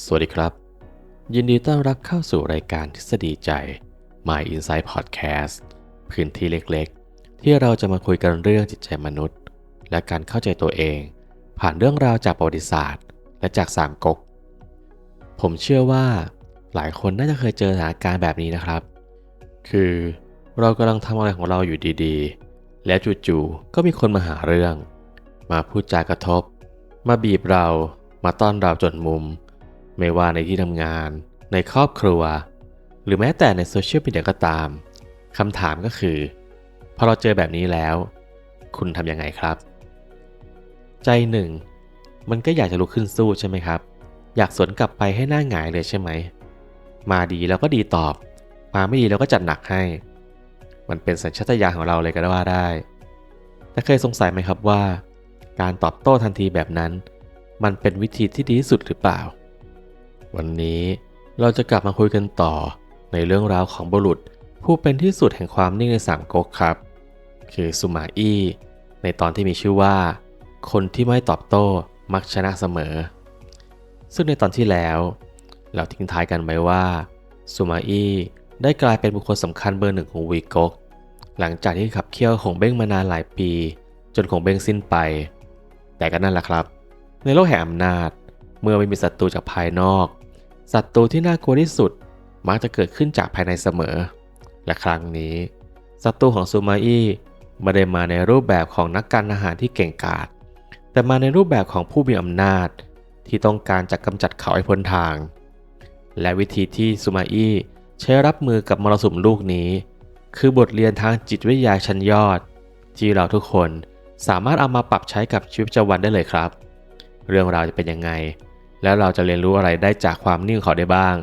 สวัสดีครับ ยินดีต้อนรับเข้าสู่รายการทฤษฎีใจ My Insight Podcast พื้นที่เล็กๆ ที่เราจะมาคุยกันเรื่องจิตใจมนุษย์ และการเข้าใจตัวเอง ผ่านเรื่องราวจากประวัติศาสตร์ และจากสามก๊กผมเชื่อว่าหลายคนน่าจะเคยเจอสถานการณ์แบบนี้นะครับ คือเรากำลังทำอะไรของเราอยู่ดีๆ แล้วจู่ๆก็มีคนมาหาเรื่อง มาพูดจากระทบ มาบีบเรา มาต้อนเราจนมุม ไม่ว่าในที่ทำงาน ในครอบครัว หรือแม้แต่ในโซเชียลมีเดียก็ตามคำถามก็คือ พอเราเจอแบบนี้แล้ว คุณทำยังไงครับ ใจหนึ่ง มันก็อยากจะลุกขึ้นสู้ใช่ไหมครับ อยากสวนกลับไปให้หน้าหงายเลยใช่ไหม มาดีแล้วก็ดีตอบ มาไม่ดีแล้วก็จัดหนักให้ มันเป็นสัญชาตญาณของเราเลยก็ว่าได้แต่เคยสงสัยไหมครับว่า การตอบโต้ทันทีแบบนั้น มันเป็นวิธีที่ดีที่สุดหรือเปล่า วันนี้เราจะกลับมาคุยกันต่อในเรื่องราวของบุรุษ ผู้เป็นที่สุดแห่งความนิ่งในสามก๊กครับ คือสุมาอี้ในตอนที่มีชื่อว่า คนที่ไม่ตอบโต้มักชนะเสมอ ซึ่งในตอนที่แล้ว เราทิ้งท้ายกันไว้ว่าสุมาอี้ได้กลายเป็นบุคคลสำคัญเบอร์หนึ่งของวีก๊กหลังจากที่ขับเคี่ยวของเบ้งมานานหลายปี จนของเบ้งสิ้นไป แต่ก็นั่นแหละครับ ในโลกแห่งอำนาจเมื่อไม่มีศัตรูจากภายนอก ศัตรูที่น่ากลัวที่สุดมักจะเกิดขึ้นจากภายในเสมอ และครั้งนี้ศัตรูของซูมาอี้ไม่ได้มาในรูปแบบของนักการอาหารที่เก่งกาจแต่มาในรูปแบบของผู้มีอำนาจ ที่ต้องการจะกำจัดเขาให้พ้นทาง และวิธีที่ซูมาอี้ใช้รับมือกับมรสุมลูกนี้ คือบทเรียนทางจิตวิทยาชั้นยอด ที่เราทุกคนสามารถเอามาปรับใช้กับชีวิตประจำวันได้เลยครับ เรื่องราวจะเป็นยังไง แล้วเราจะเรียนรู้อะไรได้จากความนิ่งของเขาได้บ้าง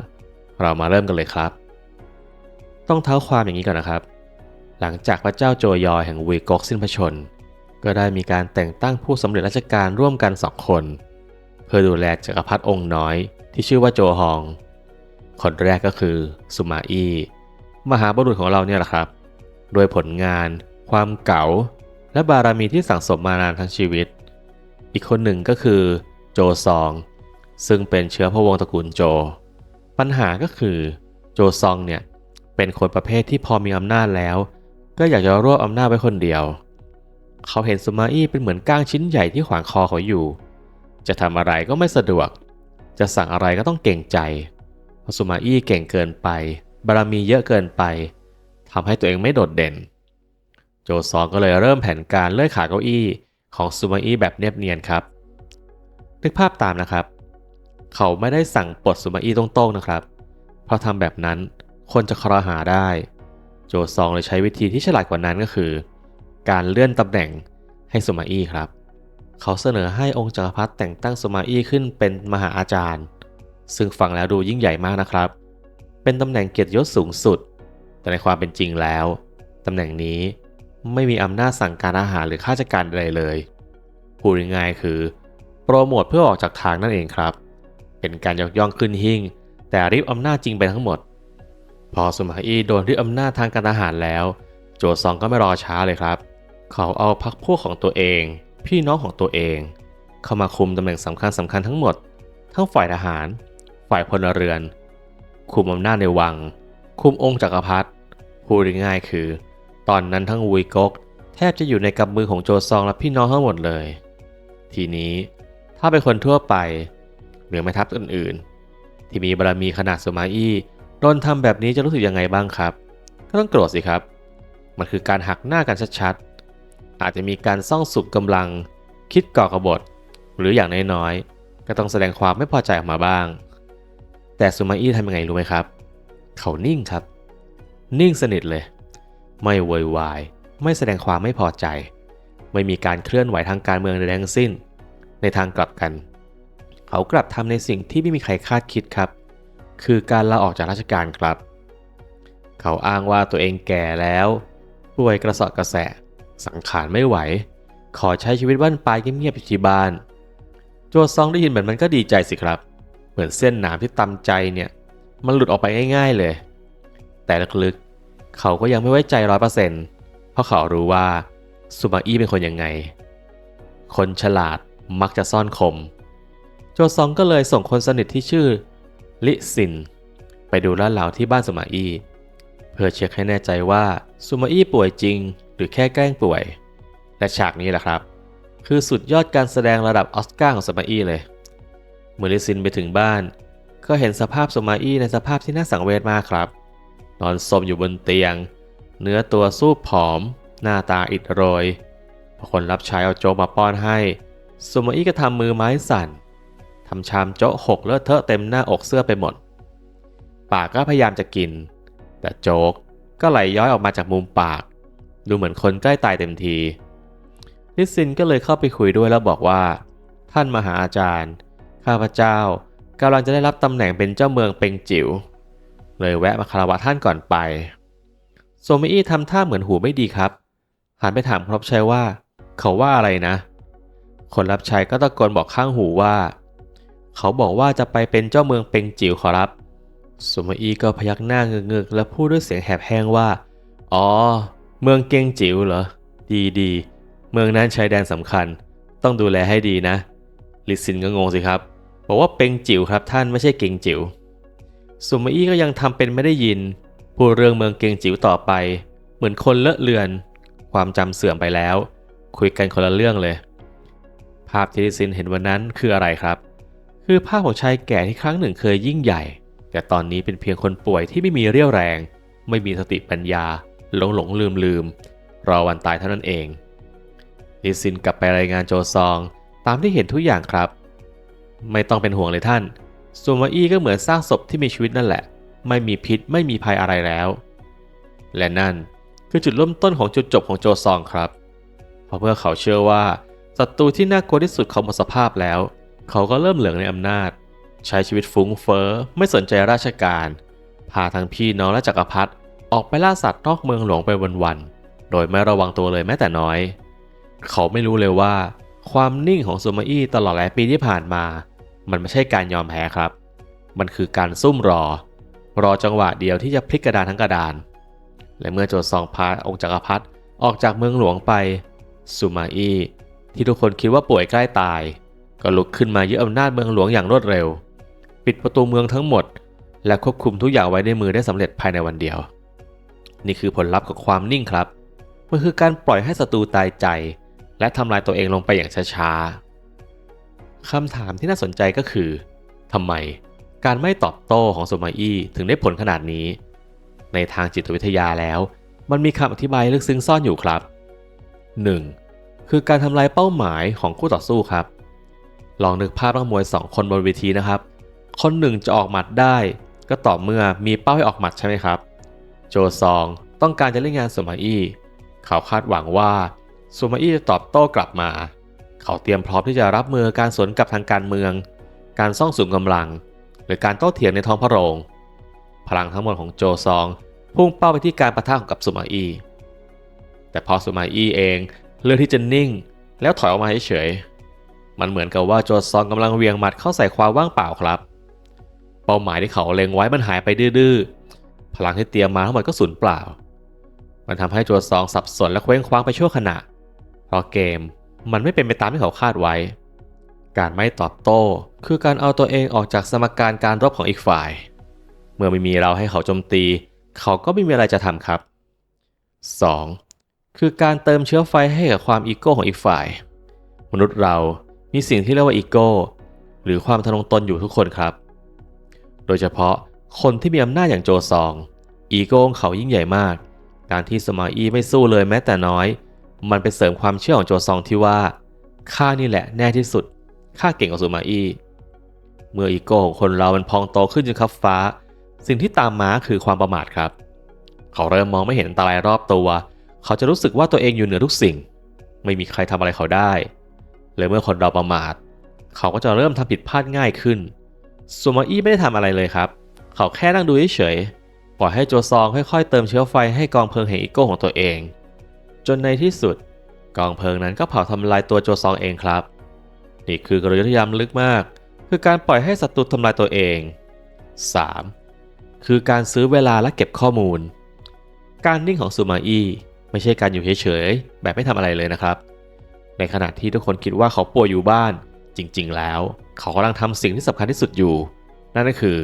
เรามาเริ่มกันเลยครับ ต้องเท้าความอย่างนี้ก่อนนะครับ หลังจากพระเจ้าโจยอแห่งวีกกสิ้นพระชน ก็ได้มีการแต่งตั้งผู้สำเร็จราชการร่วมกันสองคน เพื่อดูแลจักรพรรดิองค์น้อย ที่ชื่อว่าโจฮอง คนแรกก็คือสุมาอี้มหาบุรุษของเราเนี่ยแหละครับ โดยผลงาน ความเก๋าและบารมีที่สั่งสมมานานทั้งชีวิต อีกคนหนึ่งก็คือโจซอง ซึ่งเป็นเชื้อพระวงศ์ตระกูลโจ ปัญหาก็คือโจซองเนี่ยเป็นคนประเภทที่พอมีอำนาจแล้ว ก็อยากจะรวบอำนาจไว้คนเดียว เขาเห็นสุมาอี้เป็นเหมือนก้างชิ้นใหญ่ที่ขวางคอเขาอยู่ จะทำอะไรก็ไม่สะดวก จะสั่งอะไรก็ต้องเก่งใจเพราะสุมาอี้เก่งเกินไป บารมีเยอะเกินไปทำให้ตัวเองไม่โดดเด่น โจซองก็เลยเริ่มแผนการเลื่อยขาเก้าอี้ของซูมาอี้แบบเนียบเนียนครับนึกภาพตามนะครับ เขาไม่ได้สั่งปลดซูมาอี้ตรงๆนะครับ เพราะทำแบบนั้นคนจะครหาได้ โจซองเลยใช้วิธีที่ฉลาดกว่านั้นก็คือ การเลื่อนตำแหน่งให้ซูมาอี้ครับ เขาเสนอให้องค์จักรพรรดิแต่งตั้งซูมาอี้ขึ้นเป็นมหาอาจารย์ ซึ่งฟังแล้วดูยิ่งใหญ่มากนะครับ เป็นตำแหน่งเกียรติยศสูงสุด แต่ในความเป็นจริงแล้วตำแหน่งนี้ไม่มีอำนาจสั่งการอาหารหรือข้าราชการใดเลย พูดง่ายๆคือ โปรโมทเพื่อออกจากทางนั่นเองครับ เป็นการยกย่องขึ้นหิ่ง แต่ริบอำนาจจริงไปทั้งหมด พอสุมาอี้โดนริบอำนาจทางการทหารแล้ว โจซองก็ไม่รอช้าเลยครับ เขาเอาพรรคพวกของตัวเอง พี่น้องของตัวเอง เข้ามาคุมตำแหน่งสำคัญสำคัญทั้งหมด ทั้งฝ่ายทหาร ฝ่ายพลเรือน คุมอำนาจในวัง คุมองค์จักรพรรดิพูดง่ายๆคือ ตอนนั้นทั้งวุยก๊กแทบจะอยู่ในกำมือของโจซองและพี่น้องทั้งหมดเลย ทีนี้ถ้าเป็นคนทั่วไป หรือแม่ทัพอื่นๆ ที่มีบารมีขนาดสุมาอี้โดนทำแบบนี้จะรู้สึกยังไงบ้างครับ ก็ต้องโกรธสิครับ มันคือการหักหน้ากันชัดๆ อาจจะมีการซ่องสุมกำลัง คิดก่อกบฏ หรืออย่างน้อยๆ ก็ต้องแสดงความไม่พอใจออกมาบ้าง แต่สุมาอี้ทำยังไงรู้ไหมครับ เขานิ่งครับ นิ่งสนิทเลย ไม่โวยวาย ไม่แสดงความไม่พอใจ ไม่มีการเคลื่อนไหวทางการเมืองใดทั้งสิ้น ในทางกลับกัน เขากลับทำในสิ่งที่ไม่มีใครคาดคิดครับ คือการลาออกจากราชการครับ เขาอ้างว่าตัวเองแก่แล้วป่วยกระสอบกระแสะสังขารไม่ไหว ขอใช้ชีวิตบ้านปลายเงียบๆอยู่ที่บ้าน โจซองได้ยินแบบนั้นก็ดีใจสิครับ เหมือนเส้นหนามที่ตำใจเนี่ย มันหลุดออกไปง่ายๆเลย แต่ลึกๆเขาก็ยังไม่ไว้ใจร้อยเปอร์เซ็นต์เพราะเขารู้ว่าซูมาอี้เป็นคนยังไง คนฉลาดมักจะซ่อนคม โจซองก็เลยส่งคนสนิทที่ชื่อ ลิซิน ไปดูลาดเหลาที่บ้านสุมาอี้เพื่อเช็คให้แน่ใจว่าสุมาอี้ป่วยจริง หรือแค่แกล้งป่วย และฉากนี้แหละครับ คือสุดยอดการแสดงระดับออสการ์ของสุมาอี้เลยเมื่อลิซินไปถึงบ้าน ก็เห็นสภาพสุมาอี้ในสภาพที่น่าสังเวชมากครับ นอนสมอยู่บนเตียง เนื้อตัวสูบผอม หน้าตาอิดโรยพอคนรับใช้เอาโจมาป้อนให้สุมาอี้ก็ทำมือไม้สั่น ทำชามโจ๊กหกเลอะเทอะเต็มหน้าอกเสื้อไปหมด ปากก็พยายามจะกิน แต่โจ๊กก็ไหลย้อยออกมาจากมุมปาก ดูเหมือนคนใกล้ตายเต็มที นิสินก็เลยเข้าไปคุยด้วยแล้วบอกว่า ท่านมหาอาจารย์ ข้าพเจ้ากำลังจะได้รับตำแหน่งเป็นเจ้าเมืองเป็งจิ๋ว เลยแวะมาคารวะท่านก่อนไป โซมิอี้ทำท่าเหมือนหูไม่ดีครับหันไปถามครับใช้ว่า เขาว่าอะไรนะ คนรับใช้ก็ตะโกนบอกข้างหูว่า เขาบอกว่าจะไปเป็นเจ้าเมืองเป็งจิ๋วขอรับโซมิอี้ก็พยักหน้าเงึกๆและพูดด้วยเสียงแหบแห้งว่า อ๋อ เมืองเกงจิ๋วเหรอ ดีดีเมืองนั้นชายแดนสำคัญ ต้องดูแลให้ดีนะ ลิซินก็งงสิครับ บอกว่าเป็งจิ๋วครับท่านไม่ใช่เกงจิ๋วสุมาอี้ก็ยังทำเป็นไม่ได้ยิน พูดเรื่องเมืองเกงจิ๋วต่อไป เหมือนคนเลอะเลือน ความจำเสื่อมไปแล้ว คุยกันคนละเรื่องเลย ภาพที่ลิซินเห็นวันนั้นคืออะไรครับ คือภาพของชายแก่ที่ครั้งหนึ่งเคยยิ่งใหญ่ แต่ตอนนี้เป็นเพียงคนป่วยที่ไม่มีเรี่ยวแรง ไม่มีสติปัญญา หลงหลงลืมลืมรอวันตายเท่านั้นเองลิซินกลับไปรายงานโจซอง ตามที่เห็นทุกอย่างครับ ไม่ต้องเป็นห่วงเลยท่านซูมาอี้ก็เหมือนสร้างศพที่มีชีวิตนั่นแหละ ไม่มีพิษไม่มีภัยอะไรแล้ว และนั่นคือจุดเริ่มต้นของจุดจบของโจซองครับ เพราะเพื่อเขาเชื่อว่าศัตรูที่น่ากลัวที่สุดเขาหมดสภาพแล้ว เขาก็เริ่มเหลืองในอำนาจ ใช้ชีวิตฟุ้งเฟ้อไม่สนใจราชการ พาทั้งพี่น้องและจักรพรรดิออกไปล่าสัตว์นอกเมืองหลวงไปวันๆ โดยไม่ระวังตัวเลยแม้แต่น้อย เขาไม่รู้เลยว่า ความนิ่งของซูมาอี้ตลอดหลายปีที่ผ่านมา มันไม่ใช่การยอมแพ้ครับ มันคือการซุ่มรอ รอจังหวะเดียวที่จะพลิกกระดานทั้งกระดาน และเมื่อโจซองพาองค์จักรพรรดิออกจากเมืองหลวงไปซูมาอี้ที่ทุกคนคิดว่าป่วยใกล้ตาย ก็ลุกขึ้นมายึดอำนาจเมืองหลวงอย่างรวดเร็ว ปิดประตูเมืองทั้งหมด และควบคุมทุกอย่างไว้ในมือได้สำเร็จภายในวันเดียว นี่คือผลลัพธ์ของความนิ่งครับมันคือการปล่อยให้ศัตรูตายใจ และทำลายตัวเองลงไปอย่างช้าๆคำถามที่น่าสนใจก็คือทำไมการไม่ตอบโต้ของโซมาอี้ถึงได้ผลขนาดนี้ ในทางจิตวิทยาแล้ว มันมีคำอธิบายลึกซึ้งซ่อนอยู่ครับ 1. คือการทำลายเป้าหมายของคู่ต่อสู้ครับ ลองนึกภาพนักมวยสองคนบนเวทีนะครับ คนหนึ่งจะออกหมัดได้ ก็ต่อเมื่อมีเป้าให้ออกหมัดใช่ไหมครับ โจซองต้องการจะเล่นงานโซมาอี้เขาคาดหวังว่าโซมาอี้จะตอบโต้กลับมา เขาเตรียมพร้อมที่จะรับมือการสวนกลับทางการเมือง การซ่องสุมกำลัง หรือการโต้เถียงในท้องพระโรง พลังทั้งหมดของโจซองพุ่งเป้าไปที่การประทะกับซูมาอี้แต่พอซูมาอี้เองเลือกที่จะนิ่ง แล้วถอยออกมาเฉยๆ มันเหมือนกับว่าโจซองกำลังเวียงหมัดเข้าใส่ความว่างเปล่าครับ เป้าหมายที่เขาเล็งไว้มันหายไปดื้อๆพลังที่เตรียมมาทั้งหมดก็สูญเปล่า มันทำให้โจซองสับสนและเคว้งคว้างไปชั่วขณะ เพราะเกมมันไม่เป็นไปตามที่เขาคาดไว้ การไม่ตอบโต้ คือการเอาตัวเองออกจากสมการการรบของอีกฝ่าย เมื่อไม่มีเราให้เขาโจมตี เขาก็ไม่มีอะไรจะทำครับ 2. คือการเติมเชื้อไฟให้กับความอีโก้ของอีกฝ่าย มนุษย์เรา มีสิ่งที่เรียกว่าอีโก้หรือความทะนงตนอยู่ทุกคนครับ โดยเฉพาะคนที่มีอำนาจอย่างโจซอง อีโก้ของเขายิ่งใหญ่มาก การที่สมาอีไม่สู้เลยแม้แต่น้อย มันไปเสริมความเชื่อของโจซองที่ว่าข้านี่แหละแน่ที่สุดข้าเก่งกว่าสุมาอีเมื่ออีโก้ของคนเรามันพองโตขึ้นจนคับฟ้า สิ่งที่ตามมาคือความประมาทครับ เขาเริ่มมองไม่เห็นอันตรายรอบตัว เขาจะรู้สึกว่าตัวเองอยู่เหนือทุกสิ่ง ไม่มีใครทำอะไรเขาได้ เลยเมื่อคนเราประมาท เขาก็จะเริ่มทำผิดพลาดง่ายขึ้นซูมาอี้ไม่ได้ทำอะไรเลยครับ เขาแค่นั่งดูเฉยๆปล่อยให้โจซองค่อยๆ เติมเชื้อไฟให้กองเพลิงแห่งอีโก้ของตัวเอง จนในที่สุด กองเพลิงนั้นก็เผาทำลายตัวโจซองเองครับ นี่คือกลยุทธ์ย้ำลึกมาก คือการปล่อยให้ศัตรูทำลายตัวเอง 3. คือการซื้อเวลาและเก็บข้อมูล การนิ่งของซูมาอี้ไม่ใช่การอยู่เฉยๆแบบไม่ทำอะไรเลยนะครับ ในขณะที่ทุกคนคิดว่าเขาป่วยอยู่บ้าน จริงๆ แล้ว เขากำลังทำสิ่งที่สำคัญที่สุดอยู่ นั่นก็คือ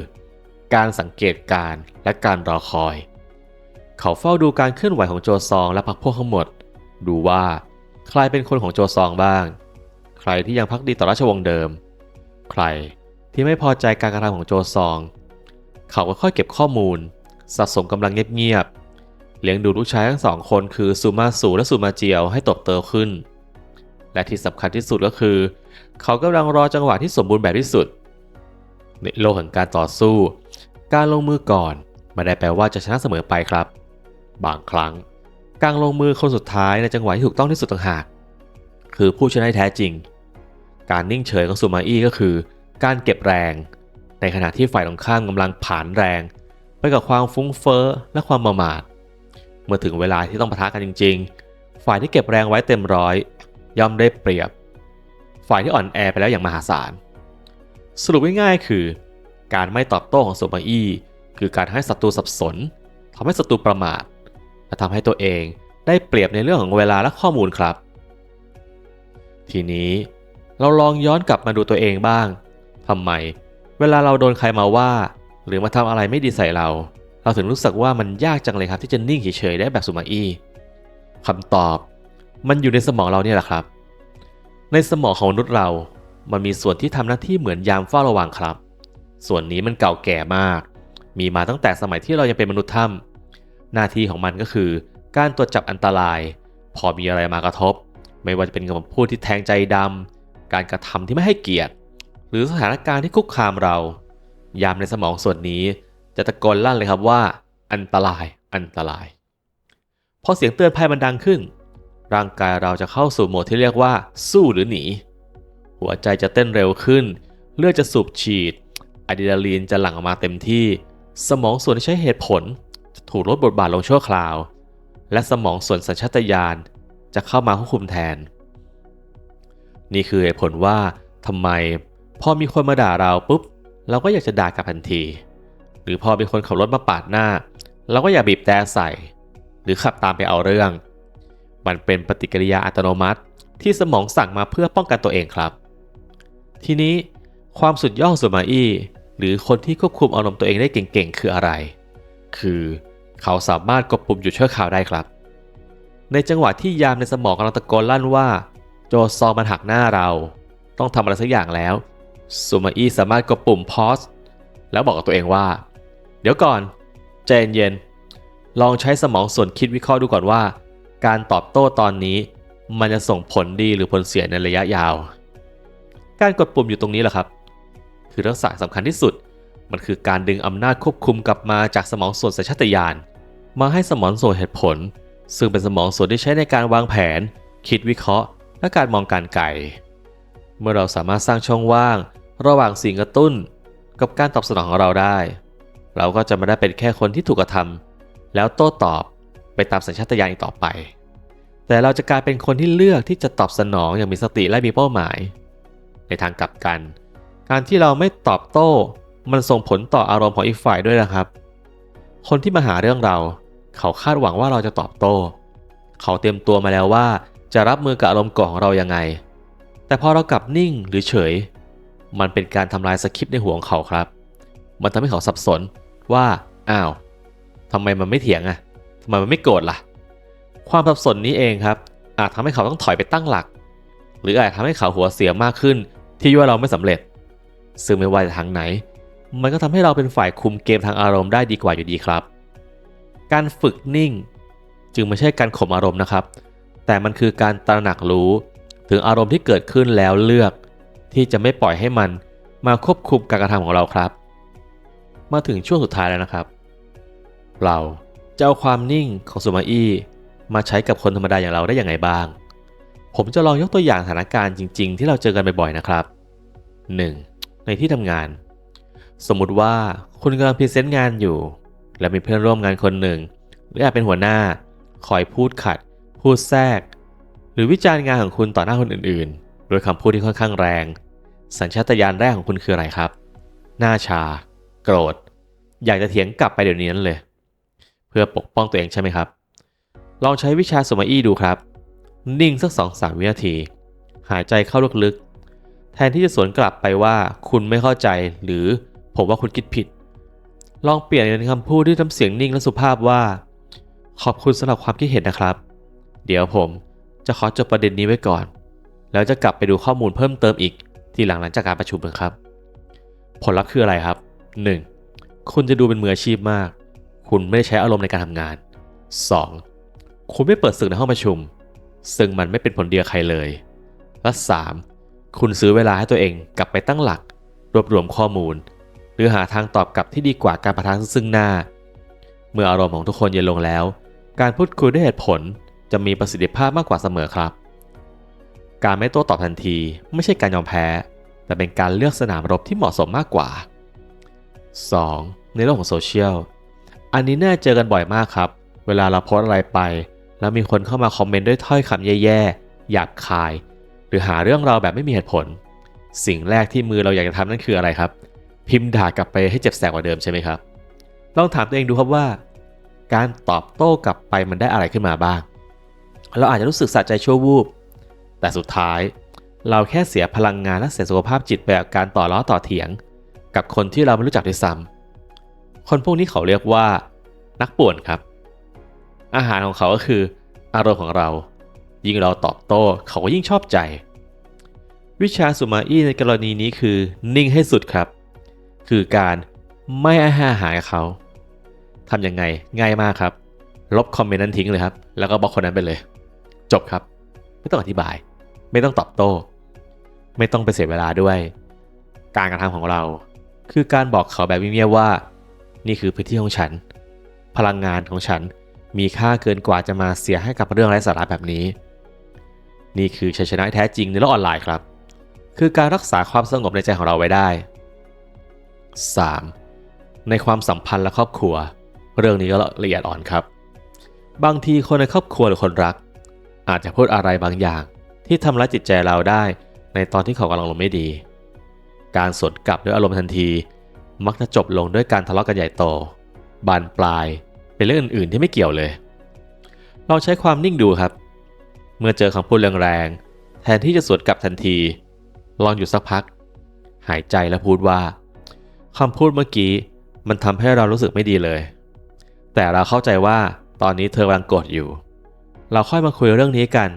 การสังเกตการและการรอคอย เขาเฝ้าดูการเคลื่อนไหวของโจซองและพรรคพวกทั้งหมด ดูว่าใครเป็นคนของโจซองบ้าง ใครที่ยังพักดีต่อราชวงศ์เดิม ใครที่ไม่พอใจการกระทำของโจซอง เขาก็ค่อยเก็บข้อมูล สะสมกำลังเงียบๆเลี้ยงดูลูกชายทั้งสองคนคือซูมาสูและซูมาเจียวให้ตบโตขึ้น และที่สำคัญที่สุดก็คือ เขากำลังรอจังหวะที่สมบูรณ์แบบที่สุด ในโลกแห่งการต่อสู้ การลงมือก่อนไม่ได้แปลว่าจะชนะเสมอไปครับ บางครั้ง การลงมือคนสุดท้ายในจังหวะที่ถูกต้องที่สุดต่างหาก คือผู้ชนะแท้จริง การนิ่งเฉยของซูมาอี้ก็คือ การเก็บแรง ในขณะที่ฝ่ายตรงข้ามกำลังผานแรง ไปกับความฟุ้งเฟ้อและความประมาทเมื่อถึงเวลาที่ต้องปะทะกันจริง ๆ ฝ่ายที่เก็บแรงไว้เต็มร้อย ย่อมได้เปรียบ ฝ่ายที่อ่อนแอไปแล้วอย่างมหาศาล สรุปง่ายๆคือ การไม่ตอบโต้ของซูมาอี้คือการให้ศัตรูสับสนทำให้ศัตรูประมาทและทำให้ตัวเองได้เปรียบในเรื่องของเวลาและข้อมูลครับ ทีนี้เราลองย้อนกลับมาดูตัวเองบ้างทำไม เวลาเราโดนใครมาว่า หรือมาทำอะไรไม่ดีใส่เรา เราถึงรู้สึกว่ามันยากจังเลยครับที่จะนิ่งเฉยๆได้แบบสุมาอี้คำตอบ มันอยู่ในสมองเราเนี่ยแหละครับ ในสมองของมนุษย์เรา มันมีส่วนที่ทำหน้าที่เหมือนยามเฝ้าระวังครับ ส่วนนี้มันเก่าแก่มาก มีมาตั้งแต่สมัยที่เรายังเป็นมนุษย์ถ้ำหน้าที่ของมันก็คือ การตรวจจับอันตราย พอมีอะไรมากระทบ ไม่ว่าจะเป็นคำพูดที่แทงใจดำการกระทำที่ไม่ให้เกียรติ หรือสถานการณ์ที่คุกคามเรา ยามในสมองส่วนนี้ จะตะโกนลั่นเลยครับว่า อันตราย อันตราย พอเสียงเตือนภัยมันดังขึ้น ร่างกายเราจะเข้าสู่โหมดที่เรียกว่า สู้หรือหนี หัวใจจะเต้นเร็วขึ้น เลือดจะสูบฉีดอะดรีนาลีนจะหลั่งออกมาเต็มที่ สมองส่วนที่ใช้เหตุผล จะถูกลดบทบาทลงชั่วคราว และสมองส่วนสัญชาตญาณจะเข้ามาควบคุมแทน นี่คือเหตุผลว่าทำไมพอมีคนมาด่าเราปุ๊บ เราก็อยากจะด่ากลับทันที หรือพอมีคนขับรถมาปาดหน้า เราก็อย่าบีบแต่ใส่ หรือขับตามไปเอาเรื่อง มันเป็นปฏิกิริยาอัตโนมัติ ที่สมองสั่งมาเพื่อป้องกันตัวเองครับ ทีนี้ความสุดยอดของซูมาอี้หรือคนที่ควบคุมอารมณ์ตัวเองได้เก่งๆ คืออะไร คือเขาสามารถกดปุ่มหยุดชั่วคราวได้ครับ ในจังหวะที่ยามในสมองกำลังตะโกนลั่นว่า โจซองมันหักหน้าเรา ต้องทำอะไรสักอย่างแล้วซูมาอี้สามารถกดปุ่มพอสแล้วบอกกับตัวเองว่า เดี๋ยวก่อนใจเย็นๆลองใช้สมองส่วนคิดวิเคราะห์ดูก่อนว่า การตอบโต้ตอนนี้ มันจะส่งผลดีหรือผลเสียในระยะยาว การกดปุ่มอยู่ตรงนี้แหละครับ คือทักษะสำคัญที่สุด มันคือการดึงอำนาจควบคุมกลับมาจากสมองส่วนสัญชาตญาณมาให้สมองส่วนเหตุผล ซึ่งเป็นสมองส่วนที่ใช้ในการวางแผน คิดวิเคราะห์ และการมองการไกลเมื่อเราสามารถสร้างช่องว่าง ระหว่างสิ่งกระตุ้น กับการตอบสนองของเราได้ เราก็จะไม่ได้เป็นแค่คนที่ถูกกระทำแล้วโต้ตอบไปตามสัญชาตญาณอีกต่อไป แต่เราจะกลายเป็นคนที่เลือกที่จะตอบสนองอย่างมีสติและมีเป้าหมาย ในทางกลับกัน การที่เราไม่ตอบโต้ มันส่งผลต่ออารมณ์ของอีกฝ่ายด้วยนะครับ คนที่มาหาเรื่องเรา เขาคาดหวังว่าเราจะตอบโต้ เขาเตรียมตัวมาแล้วว่า จะรับมือกับอารมณ์กรธของเรายังไง แต่พอเรากลับนิ่งหรือเฉย มันเป็นการทำลายสคริปต์ในหัวของเขาครับ มันทำให้เขาสับสนว่า อ้าวทำไมมันไม่เถียงอะ่ะทำไมมันไม่โกรธล่ะ ความสับสนนี้เองครับ อาจทำให้เขาต้องถอยไปตั้งหลัก หรืออาจทำให้เขาหัวเสียมากขึ้น ที่ว่าเราไม่สำเร็จ ซึ่งไม่ว่าจะทางไหน มันก็ทำให้เราเป็นฝ่ายคุมเกมทางอารมณ์ได้ดีกว่าอยู่ดีครับ การฝึกนิ่ง จึงไม่ใช่การข่มอารมณ์นะครับ แต่มันคือการตระหนักรู้ ถึงอารมณ์ที่เกิดขึ้นแล้วเลือก ที่จะไม่ปล่อยให้มันมาควบคุมการกระทำของเราครับ มาถึงช่วงสุดท้ายแล้วนะครับ เราจะเอาความนิ่งของซูมาอี้ มาใช้กับคนธรรมดาอย่างเราได้อย่างไรบ้าง ผมจะลองยกตัวอย่างสถานการณ์จริง ๆ ที่เราเจอกันบ่อยๆนะครับ 1. ในที่ทำงาน สมมุติว่าคุณกำลังพรีเซนต์งานอยู่ และมีเพื่อนร่วมงานคนหนึ่ง หรืออาจเป็นหัวหน้า คอยพูดขัด พูดแทรก หรือวิจารณ์งานของคุณต่อหน้าคนอื่นๆด้วยคำพูดที่ค่อนข้างแรง สัญชาตญาณแรกของคุณคืออะไรครับ หน้าชา โกรธ อยากจะเถียงกลับไปเดี๋ยวนี้นั่นเลย เพื่อปกป้องตัวเองใช่ไหมครับ ลองใช้วิชาสมาอี้ดูครับ นิ่งสักสองสามวินาที หายใจเข้าลึกๆ แทนที่จะสวนกลับไปว่าคุณไม่เข้าใจหรือผมว่าคุณคิดผิด ลองเปลี่ยนเป็นคำพูดด้วยน้ำเสียงนิ่งและสุภาพว่า ขอบคุณสำหรับความคิดเห็นนะครับ เดี๋ยวผมจะขอจบประเด็นนี้ไว้ก่อน แล้วจะกลับไปดูข้อมูลเพิ่มเติมอีก ทีหลังหลังจากการประชุมนะครับ ผลลัพธ์คืออะไรครับ 1. คุณจะดูเป็นมืออาชีพมาก คุณไม่ได้ใช้อารมณ์ในการทำงาน 2. คุณไม่เปิดศึกในห้องประชุม ซึ่งมันไม่เป็นผลเดียใครเลย และ 3. คุณซื้อเวลาให้ตัวเองกลับไปตั้งหลัก รวบรวมข้อมูล หรือหาทางตอบกลับที่ดีกว่าการประทะซึ่งหน้า เมื่ออารมณ์ของทุกคนเย็นลงแล้ว การพูดคุยด้วยเหตุผลจะมีประสิทธิภาพมากกว่าเสมอครับ การไม่โต้ตอบทันทีไม่ใช่การยอมแพ้ แต่เป็นการเลือกสนามรบที่เหมาะสมมากกว่า 2. ในโลกของโซเชียล อันนี้น่าเจอกันบ่อยมากครับ เวลาเราโพสอะไรไป แล้วมีคนเข้ามาคอมเมนต์ด้วยถ้อยคำแย่ๆ หยาบคาย หรือหาเรื่องเราแบบไม่มีเหตุผล สิ่งแรกที่มือเราอยากจะทำนั่นคืออะไรครับ พิมพ์ด่ากลับไปให้เจ็บแสบกว่าเดิมใช่ไหมครับ ลองถามตัวเองดูครับว่า การตอบโต้กลับไปมันได้อะไรขึ้นมาบ้าง เราอาจจะรู้สึกสะใจชั่ววูบ แต่สุดท้าย เราแค่เสียพลังงานและเสียสุขภาพจิตไปกับการต่อล้อต่อเถียง กับคนที่เราไม่รู้จักด้วยซ้ำคนพวกนี้เขาเรียกว่า นักป่วนครับ อาหารของเขาก็คืออารมณ์ของเรา ยิ่งเราตอบโต้เขาก็ยิ่งชอบใจ วิชาสุมาอี้ในกรณีนี้คือนิ่งให้สุดครับ คือการไม่อาหาหายเขาทำยังไงง่ายมากครับ ลบคอมเมนต์นั้นทิ้งเลยครับ แล้วก็บล็อกคนนั้นไปเลย จบครับ ไม่ต้องอธิบาย ไม่ต้องตอบโต้ ไม่ต้องไปเสียเวลาด้วย การกระทำของเรา คือการบอกเขาแบบเงียบๆว่า นี่คือพื้นที่ของฉัน พลังงานของฉัน มีค่าเกินกว่าจะมาเสียให้กับเรื่องไร้สาระแบบนี้ นี่คือชัยชนะแท้จริงในโลกออนไลน์ครับ คือการรักษาความสงบในใจของเราไว้ได้ 3. ในความสัมพันธ์และครอบครัว เรื่องนี้ก็ละเอียดอ่อนครับ บางทีคนในครอบครัวหรือคนรัก อาจจะพูดอะไรบางอย่าง ที่ทำร้ายจิตใจเราได้ ในตอนที่เขากำลังลงไม่ดี การสวนกลับด้วยอารมณ์ทันที มักจะจบลงด้วยการทะเลาะกันใหญ่โต บานปลาย เป็นเรื่องอื่นๆที่ไม่เกี่ยวเลยลองใช้ความนิ่งดูครับ เมื่อเจอคำพูดแรงๆแทนที่จะสวนกลับทันที ลองหยุดสักพัก หายใจแล้วพูดว่าคำพูดเมื่อกี้มันทำให้เรารู้สึกไม่ดีเลย แต่เราเข้าใจว่าตอนนี้เธอกำลังโกรธอยู่ เราค่อยมาคุยเรื่องนี้กัน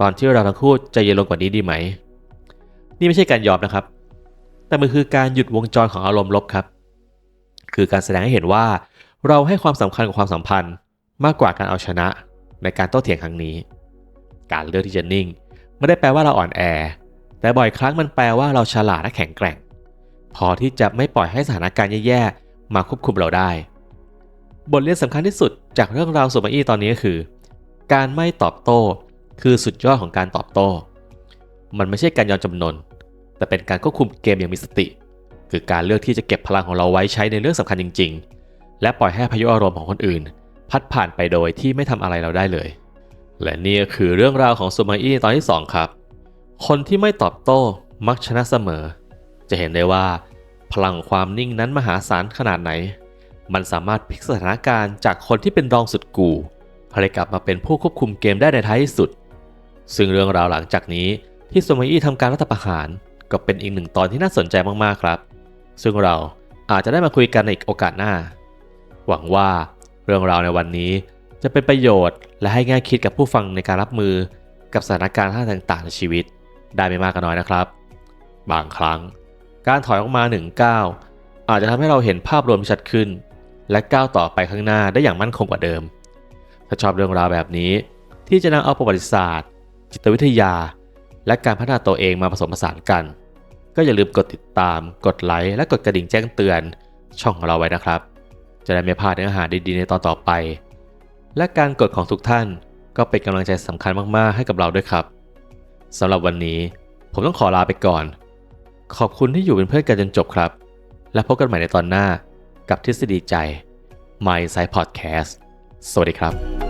ตอนที่เราทั้งคู่ใจเย็นลงกว่านี้ดีไหม นี่ไม่ใช่การยอมนะครับ แต่มันคือการหยุดวงจรของอารมณ์ลบครับ คือการแสดงให้เห็นว่า เราให้ความสำคัญกับความสัมพันธ์มากกว่าการเอาชนะในการโต้เถียงครั้งนี้ การเลือกที่จะนิ่ง ไม่ได้แปลว่าเราอ่อนแอ แต่บ่อยครั้งมันแปลว่าเราฉลาดและแข็งแกร่ง พอที่จะไม่ปล่อยให้สถานการณ์แย่ๆมาควบคุมเราได้ บทเรียนสำคัญที่สุดจากเรื่องราวสุมาอี้ตอนนี้ก็คือ การไม่ตอบโต้คือสุดยอดของการตอบโต้ มันไม่ใช่การยอมจำนน แต่เป็นการควบคุมเกมอย่างมีสติ คือการเลือกที่จะเก็บพลังของเราไว้ใช้ในเรื่องสำคัญจริง ๆ และปล่อยให้พายุอารมณ์ของคนอื่น พัดผ่านไปโดยที่ไม่ทำอะไรเราได้เลย และนี่ก็คือเรื่องราวของสุมาอี้ตอนที่ 2 ครับ คนที่ไม่ตอบโต้มักชนะเสมอ จะเห็นได้ว่าพลังความนิ่งนั้นมหาศาลขนาดไหน มันสามารถพลิกสถานการณ์จากคนที่เป็นรองสุดกู่ให้กลับมาเป็นผู้ควบคุมเกมได้ในท้ายที่สุด ซึ่งเรื่องราวหลังจากนี้ที่โซมาอี้ทำการรัฐประหารก็เป็นอีกหนึ่งตอนที่น่าสนใจมากๆครับ ซึ่งเราอาจจะได้มาคุยกันในอีกโอกาสหน้า หวังว่าเรื่องราวในวันนี้จะเป็นประโยชน์และให้ง่ายคิดกับผู้ฟังในการรับมือกับสถานการณ์ต่างๆในชีวิต ได้ไม่มากก็น้อยนะครับ บางครั้ง การถอยออกมาหนึ่งก้าวอาจจะทำให้เราเห็นภาพรวมชัดขึ้น และก้าวต่อไปข้างหน้าได้อย่างมั่นคงกว่าเดิม ถ้าชอบเรื่องราวแบบนี้ ที่จะนำเอาประวัติศาสตร์ จิตวิทยา และการพัฒนาตัวเองมาผสมผสานกัน ก็อย่าลืมกดติดตาม กดไลค์และกดกระดิ่งแจ้งเตือนช่องของเราไว้นะครับ จะได้ไม่พลาดเนื้อหาดีๆ ในตอนต่อไป และการกดของทุกท่านก็เป็นกำลังใจสำคัญมากๆ ให้กับเราด้วยครับสำหรับวันนี้ผมต้องขอลาไปก่อน ขอบคุณที่อยู่เป็นเพื่อนกันจนจบครับ และพบกันใหม่ในตอนหน้ากับทฤษฎีใจ My Side Podcast สวัสดีครับ